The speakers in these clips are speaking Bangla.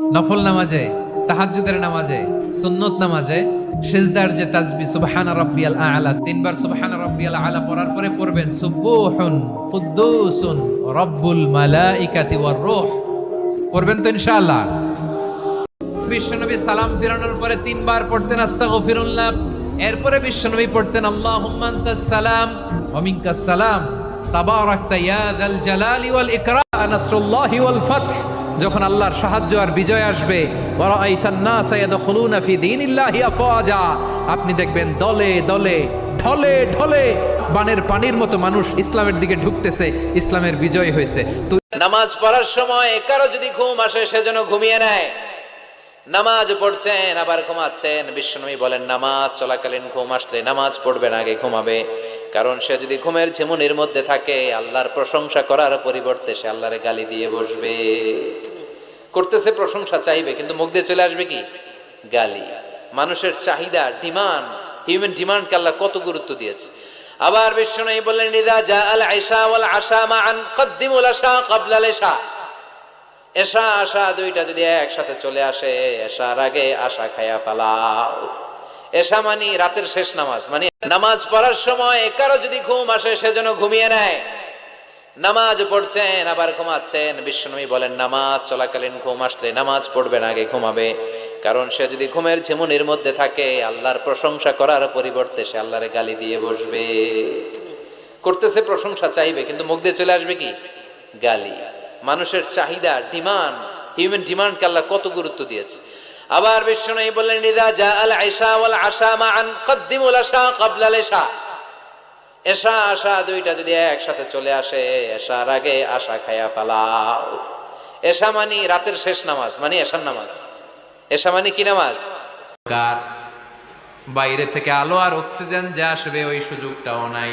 নফল নামাজে, তাহাজ্জুদের নামাজে, সুন্নত নামাজে, সিজদার যে তাসবি সুবহানা রাব্বিয়াল আ'লা, তিনবার সুবহানা রাব্বিয়াল আ'লা পড়ার পরে পড়বেন, সুবহুন কুদ্দুসুন রব্বুল মালাইকাতি ওয়ার রূহ। পড়বেন তো ইনশাআল্লাহ। বিশ্বনবী সালাম ফিরানোর পরে তিনবার পড়তেন, আস্তাগফিরুল্লাহ। এরপরে বিশ্বনবী পড়তেন, আল্লাহুম্মা আনতাস সালাম, ওয়া সালাম। তাবারাকতা ইয়া জালালি ওয়াল ইকরাম নাসরুল্লাহি ওয়াল ফাতহ। যখন আল্লাহর সাহায্য আর বিজয় আসবে আপনি দেখবেন দলে দলে, ঢলে ঢলে বানের পানির মতো মানুষ ইসলামের দিকে ঢুকতেছে, ইসলামের বিজয় হয়েছে। নামাজ পড়ার সময় কারও যদি ঘুম আসে সেজন্য ঘুমিয়ে নেয়। নামাজ পড়ছেন, আবার ঘুমাচ্ছেন, বিশ্বনবী বলেন, নামাজ চলাকালীন ঘুম আসলে নামাজ পড়বেন আগে ঘুমাবে। কারণ সে যদি ঘুমের ঝিমুনির মধ্যে থাকে, আল্লাহর প্রশংসা করার পরিবর্তে সে আল্লাহরে গালি দিয়ে বসবে। করতেছে, প্রশংসা চাইবে, কিন্তু মুখ দিয়ে চলে আসবে কি? গালি। মানুষের চাহিদা, ডিমান্ড হিউম্যান ডিমান্ডকে আল্লাহ কত গুরুত্ব দিয়েছে। আবার বিশ্বনবী বললেন ক্বাবলা আল এশা আশা দুইটা যদি একসাথে চলে আসে এশার আগে আশা খায়া ফালাও। এশা মানি রাতের শেষ নামাজ মানে নামাজ পড়ার সময় কারও যদি ঘুম আসে সেজন্য ঘুমিয়ে নেয়। নামাজ পড়ছেন, আবার ঘুমাচ্ছেন। বিশ্বনবী বলেন, নামাজ চলাকালীন ঘুম আসলে নামাজ পড়বেন আগে ঘুমাবে। কারণ সে যদি ঘুমের ঝিমুনির মধ্যে থাকে, আল্লাহর প্রশংসা করার পরিবর্তে সে আল্লাহরে গালি দিয়ে বসবে। করতেছে প্রশংসা, চাইবে, কিন্তু মুখ দিয়ে চলে আসবে কি? গালি। মানুষের চাহিদা, ডিমান্ড, হিউম্যান ডিমান্ডকে আল্লাহ কত গুরুত্ব দিয়েছে। আবার বিশ্বনবী বললেন এশা আশা দুইটা যদি একসাথে চলে আসে এশার আগে আশা খায়া ফালাও। এশা মানি রাতের শেষ নামাজ মানে এশার নামাজ। এশা মানি কি নামাজ? কার বাইরে থেকে আলো আর অক্সিজেন যে আসবে ওই সুযোগটাও নাই।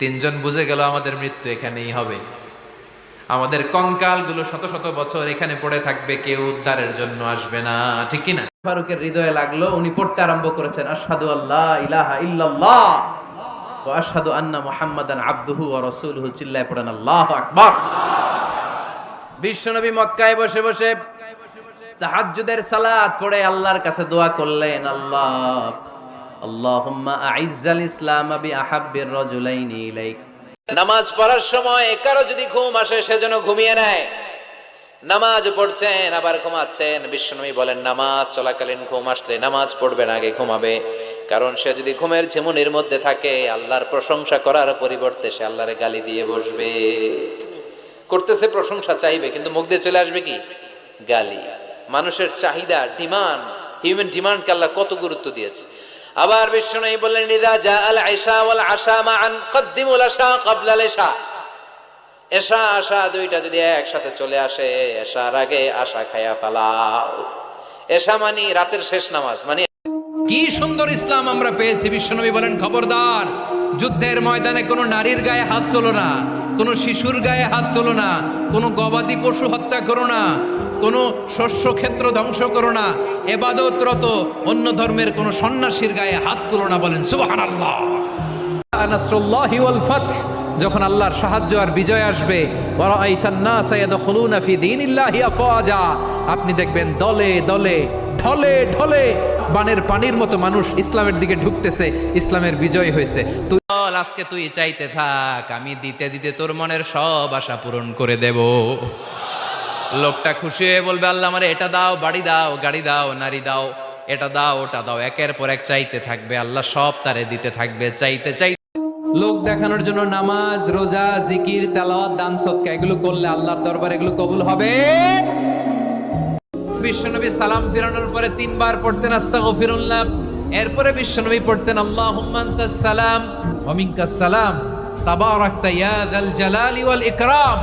তিনজন বুঝে গেল আমাদের মৃত্যু এখানেই হবে। আমাদের কঙ্কালগুলো শত শত বছর এখানে পড়ে থাকবে কেউ উদ্ধারের জন্য আসবে না ঠিক কি না ফারুকের হৃদয়ে লাগল উনি পড়তে আরম্ভ করেছেন আসাদু আল্লাহ ইলাহা ইল্লাল্লাহ। আন্না মুহাম্মাদান ওয়া রাসূলুহু, চিল্লায় পড়েন, আল্লাহু আকবার। বিশ্বনবী মক্কায় বসে বসে তাহাজ্জুদের সালাত পড়ে আল্লাহর কাছে দোয়া করলেন, আল্লাহ আল্লাহুম্মা আইজ্জাল ইসলাম বি আহাব্বির রাজুলাইনি ইলাইক। নামাজ পড়ার সময় কারও যদি ঘুম আসে সেজন্য ঘুমিয়ে নেয়। নামাজ পড়ছেন, আবার ঘুমাচ্ছেন। বিশ্বনবী বলেন, নামাজ চলাকালীন ঘুম আসলে নামাজ পড়বেন আগে ঘুমাবে। কারণ সে যদি ঘুমের ঝিমুনির মধ্যে থাকে, আল্লাহর প্রশংসা করার পরিবর্তে সে আল্লাহরে গালি দিয়ে বসবে। করতেছে প্রশংসা, চাইবে, কিন্তু মুখ দিয়ে চলে আসবে কি? গালি। মানুষের চাহিদা, ডিমান্ড হিউম্যান ডিমান্ডকে আল্লাহ কত গুরুত্ব দিয়েছে। আবার বললেন জা আল আয়সা ওয়াল আশা দুইটা যদি একসাথে চলে আসে, এশার আগে আশা খায়া ফালাও। এশা মানি রাতের শেষ নামাজ মানে কি সুন্দর ইসলাম আমরা পেয়েছি, বিশ্বনবী বলেন, খবরদার, যুদ্ধের ময়দানে কোনো নারীর গায়ে হাত তোলো না, কোনো শিশুর গায়ে হাত তোলো না, কোনো গবাদি পশু হত্যা করো না, কোনো শস্য ক্ষেত্র ধ্বংস করো না, এবাদতরত অন্য ধর্মের কোনো সন্ন্যাসীর গায়ে হাত তুলো না বলেন ওয়াল ফাতহ, যখন আল্লাহর সাহায্য আর বিজয় আসবে আপনি দেখবেন দলে দলে, ঢলে ঢলে বানের পানির মতো মানুষ ইসলামের দিকে ঢুকতেছে, ইসলামের বিজয় হয়েছে। তুই আজকে তুই চাইতে থাক, আমি দিতে দিতে তোর মনের সব আশা পূরণ করে দেব। লোকটা খুশি হয়ে বলবে, আল্লাহ আমারে এটা দাও, বাড়ি দাও, গাড়ি দাও, নারী দাও, এটা দাও, ওটা দাও। একের পর এক চাইতে থাকবে, আল্লাহ সব তারে দিতে থাকবে, চাইতে চাই লোক দেখানোর জন্য নামাজ, রোজা, জিকির, তেলাওয়াত, দান সৎকা এগুলো করলে আল্লাহর দরবারে এগুলো কবুল হবে? বিশ্বনবী সালাম ফিরানোর পরে তিনবার পড়তেন আস্তা আস্তাগফিরুল্লাহ। এরপরে বিশ্বনবী পড়তেন আল্লাহ সালাম ওয়া মিনকাস সালাম, তাবারাকতা ইয়া যাল জালালি ওয়াল ইকরাম।